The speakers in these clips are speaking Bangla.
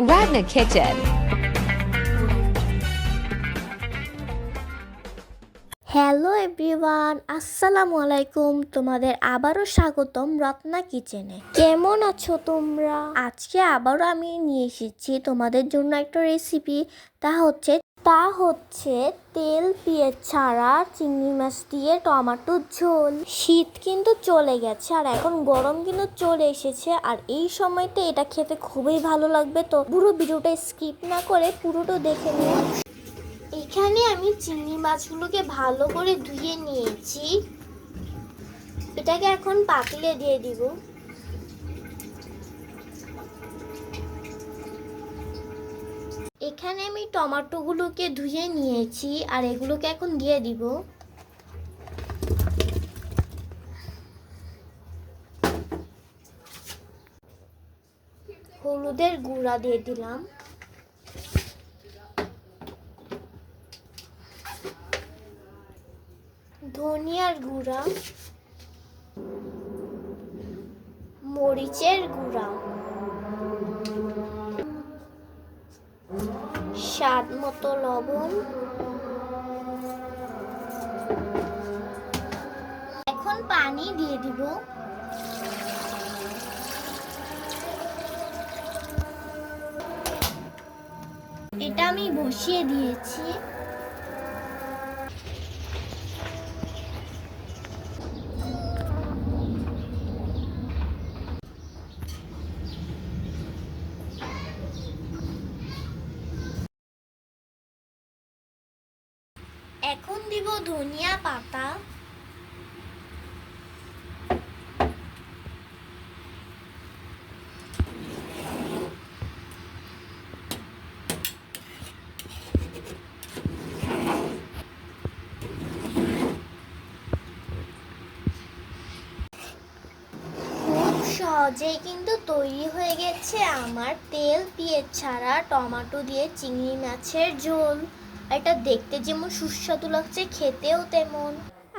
Wagner Kitchen. হ্যালো এভরিওয়ান আসসালামু আলাইকুম তোমাদের আবারও স্বাগতম রত্না কিচেনে। কেমন আছো তোমরা? আজকে আবারও আমি নিয়ে এসেছি তোমাদের জন্য একটা রেসিপি তা হচ্ছে তা হচ্ছে তেল, পেঁয়াজ ছাড়া চিংড়ি মাছ দিয়ে টমেটোর ঝোল। শীত কিন্তু চলে গেছে আর এখন গরম কিন্তু চলে এসেছে আর এই সময়তে এটা খেতে খুবই ভালো লাগবে তো পুরো ভিডিওটা স্কিপ না করে পুরোটা দেখে নিন এখানে আমি চিংড়ি মাছগুলোকে ভালো করে ধুয়ে নিয়েছি। এটাকে এখন পাতিলে দিয়ে দিব। এখানে আমি টমেটোগুলোকে ধুয়ে নিয়েছি, আর এগুলোকে এখন দিয়ে দিব। হলুদের গুঁড়া দিয়ে দিলাম। ধনিয়ার গুঁড়া, মরিচের গুঁড়া। স্বাদ মতো লবণ। এখন পানি দিয়ে দিব। এটা আমি বসিয়ে দিয়েছি। এখন দিব ধনিয়া পাতা। সহজেই কিন্তু তৈরি হয়ে গেছে আমার তেল। পেঁয়াজ ছাড়া, টমেটো দিয়ে, চিংড়ি মাছের ঝোল। এটা দেখতে যেমন সুস্বাদু লাগছে, খেতেও তেমন।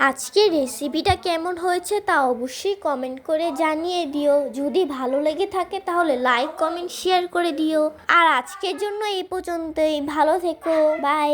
আজকে রেসিপিটা কেমন হয়েছে তা অবশ্যই কমেন্ট করে জানিয়ে দিও। যদি ভালো লেগে থাকে তাহলে লাইক কমেন্ট শেয়ার করে দিও। আর আজকের জন্য এই পর্যন্তই। ভালো থেকো। বাই